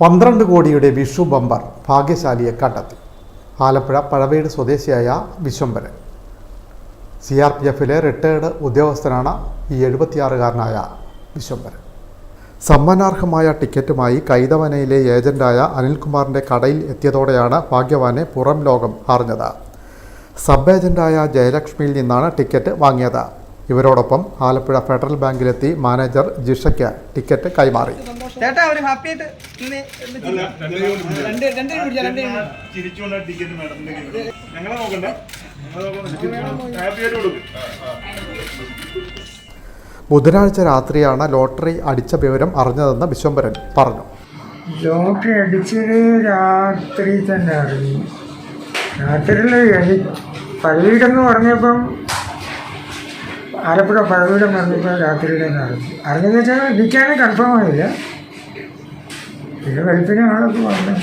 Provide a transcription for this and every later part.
പന്ത്രണ്ട് കോടിയുടെ വിഷു ബമ്പർ ഭാഗ്യശാലിയെ കണ്ടെത്തി. ആലപ്പുഴ പഴവീട് സ്വദേശിയായ വിശ്വംബരൻ സി ആർ പി എഫിലെ റിട്ടയർഡ് ഉദ്യോഗസ്ഥനാണ് ഈ എഴുപത്തിയാറുകാരനായ വിശ്വംബരൻ സമ്മാനാർഹമായ ടിക്കറ്റുമായി കൈതവനയിലെ ഏജന്റായ അനിൽകുമാറിന്റെ കടയിൽ എത്തിയതോടെയാണ് ഭാഗ്യവാനെ പുറം ലോകം അറിഞ്ഞത്. സബ് ഏജന്റായ ജയലക്ഷ്മിയിൽ നിന്നാണ് ടിക്കറ്റ് വാങ്ങിയത്. ഇവരോടൊപ്പം ആലപ്പുഴ ഫെഡറൽ ബാങ്കിലെത്തി മാനേജർ ജിഷയ്ക്ക് ടിക്കറ്റ് കൈമാറി. ചേട്ടാ ഒരു ഹാപ്പി ആയിട്ട്. ചിരിച്ചുകൊണ്ട് ടിക്കറ്റ് ഞങ്ങളെ നോക്കണ്ട. ഹാപ്പി കൊടുക്കും. ബുധനാഴ്ച രാത്രിയാണ് ലോട്ടറി അടിച്ച വിവരം അറിഞ്ഞതെന്ന് വിശ്വംഭരൻ പറഞ്ഞു. ലോട്ടറി അടിച്ചത് രാത്രി തന്നെ അറിഞ്ഞു രാത്രിയിൽ എനി പഴവീടെന്ന് പറഞ്ഞപ്പം ആലപ്പുഴ പഴവീടം പറഞ്ഞപ്പോൾ രാത്രി തന്നെ അറിഞ്ഞു. അറിഞ്ഞെന്ന് വെച്ചാൽ എനിക്കാണ് കൺഫേം ആയില്ല. വെളുപ്പിന് ആളൊക്കെ വന്നു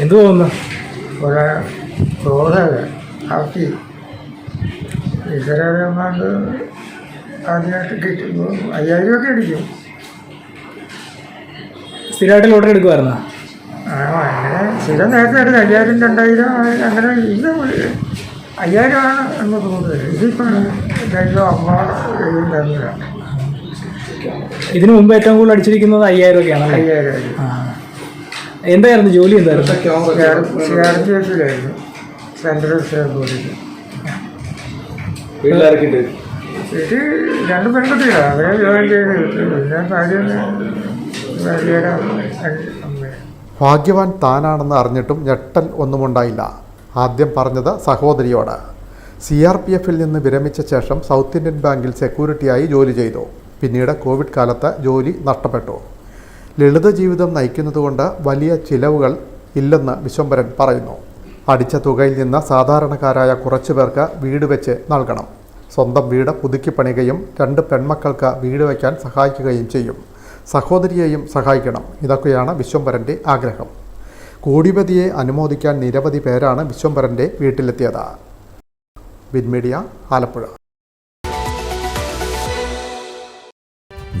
എന്ത് തോന്നുന്നു? കുറെ ക്രോധക ആക്കി ഇതരമാണ്ട് ആദ്യമായിട്ട് കിട്ടുമ്പോൾ അയ്യായിരം ഒക്കെ അടിക്കും. സ്ഥിരമായിട്ട് ലോട്ടറി എടുക്കുമായിരുന്നോ ആ, അങ്ങനെ സ്ഥിരം നേരത്തെ എടുത്ത് അയ്യായിരം രണ്ടായിരം അങ്ങനെ ഇത് അയ്യായിരമാണ് എന്ന് തോന്നുന്നത്. ഇതിപ്പോൾ രണ്ടോ അമ്മ എഴുതി തമ്മിലാണ് ഇതിനു മുമ്പ് ഏറ്റവും കൂടുതൽ അടിച്ചിരിക്കുന്നത് അയ്യായിരം ഒക്കെയാണ് അയ്യായിരം എന്തായിരുന്നു ജോലി എന്തായിരുന്നു? ഇത് രണ്ട് പെൺകുട്ടികളാണ് അവരെ ചെയ്ത്. ഭാര്യയുടെ ഭാഗ്യവാൻ താനാണെന്ന് അറിഞ്ഞിട്ടും ഞെട്ടൽ ഒന്നുമുണ്ടായില്ല. ആദ്യം പറഞ്ഞത് സഹോദരിയോട്. സി ആർ പി എഫിൽ നിന്ന് വിരമിച്ച ശേഷം സൗത്ത് ഇന്ത്യൻ ബാങ്കിൽ സെക്യൂരിറ്റിയായി ജോലി ചെയ്തു. പിന്നീട് കോവിഡ് കാലത്ത് ജോലി നഷ്ടപ്പെട്ടു. ലളിത ജീവിതം നയിക്കുന്നതുകൊണ്ട് വലിയ ചിലവുകൾ ഇല്ലെന്ന് വിശ്വംഭരൻ പറയുന്നു. അടിച്ച തുകയിൽ നിന്ന് സാധാരണക്കാരായ കുറച്ചു പേർക്ക് വീട് വെച്ച് നൽകണം. സ്വന്തം വീട് പുതുക്കി പണിയുകയും രണ്ട് പെൺമക്കൾക്ക് വീട് വയ്ക്കാൻ സഹായിക്കുകയും ചെയ്യും. സഹോദരിയെയും സഹായിക്കണം. ഇതൊക്കെയാണ് വിശ്വംഭരന്റെ ആഗ്രഹം. കോടിപതിയെ അനുമോദിക്കാൻ നിരവധി പേരാണ് വിശ്വംഭരന്റെ വീട്ടിലെത്തിയത്. വിൻമീഡിയ ആലപ്പുഴ.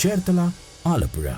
Chertala, Alapura.